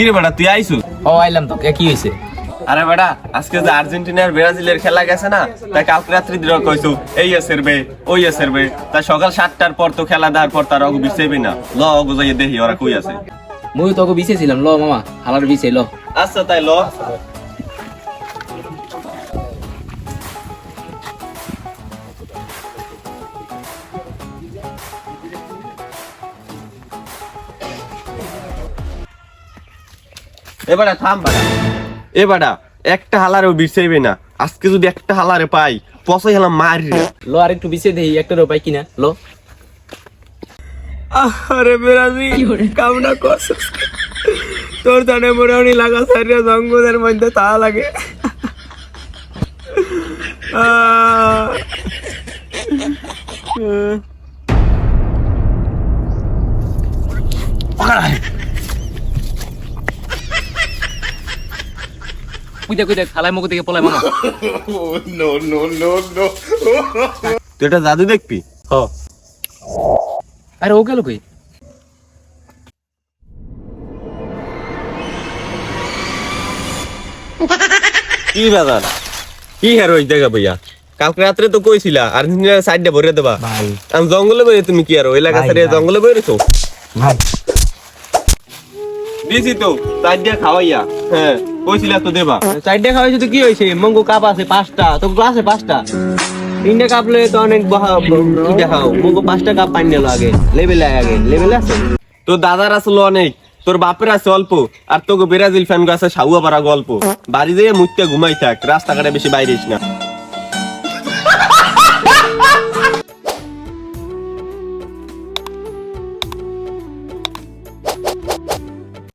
কি রে বেটা তুই আইসু ও আইলাম তো কে কি হইছে? আরে বেটা আজকে যে আর্জেন্টিনা আর ব্রাজিলের খেলা গেছে না তাই কালকে রাত্রি দিন কইছু এই এসের বে ওই এসের বে তাই সকাল সাতটার পর তো খেলা দেওয়ার পর তার অগু বিছেবি না। ল অগু যাইয়ে দেখি ওরা কই আছে? মুই তোকে বিছেছিলাম ল মামা হালার বিছে ল। আচ্ছা তাই ল। এবারে থাম বাড়া এবারে একটা হালারেও বিরছেইবে না। আজকে যদি একটা হালারে পাই পচাই হেলাম মারি। ল আর একটু বিছে দেই একটা রুপাই কিনা? ল। আরে বেরাজি কামনা করছিস? তোর জানে মোরানি লাগা সারিয়া জঙ্গলের মধ্যে তা লাগে। আহ, কুইতে কুইতে খালাই মুখ থেকে পলাই মামা তুই এটা জাদু দেখবি? হ। আরে ও গেল কই? কি বাজার? কি হের ওই দেখা ভাইয়া কালকে রাত্রে তো কইছিলা আর্জেন্টিনার সাইডে ভরে দেবা। ভাই। আমি জঙ্গলে বইরে তুমি কি আর ওই এলাকা ভাই। জঙ্গলে বইরেছো ভাই। দিছি তো সাইড দিয়ে খাওয়াইয়া। হ্যাঁ। কইছিলা তো দেবা। চারটে তো কি হয়েছে? মঙ্গু কাপ আছে পাঁচটা তো গ্লাসে পাঁচটা। তিনটে কাপ লয়ে তো অনেক বহা- কি দেখাও? মঙ্গু পাঁচটা কাপ পানি নিল আগে লেভেলে আগে লেভেলে আছে? তোর দাদার আসলো অনেক তোর বাপের আছে অল্প আর তোকে ব্রাজিল ফ্যান আছে সাউয়া পারা গল্প বাড়ি যেয়ে মুখটা ঘুমাই থাক রাস্তাঘাটে বেশি বাইরে না।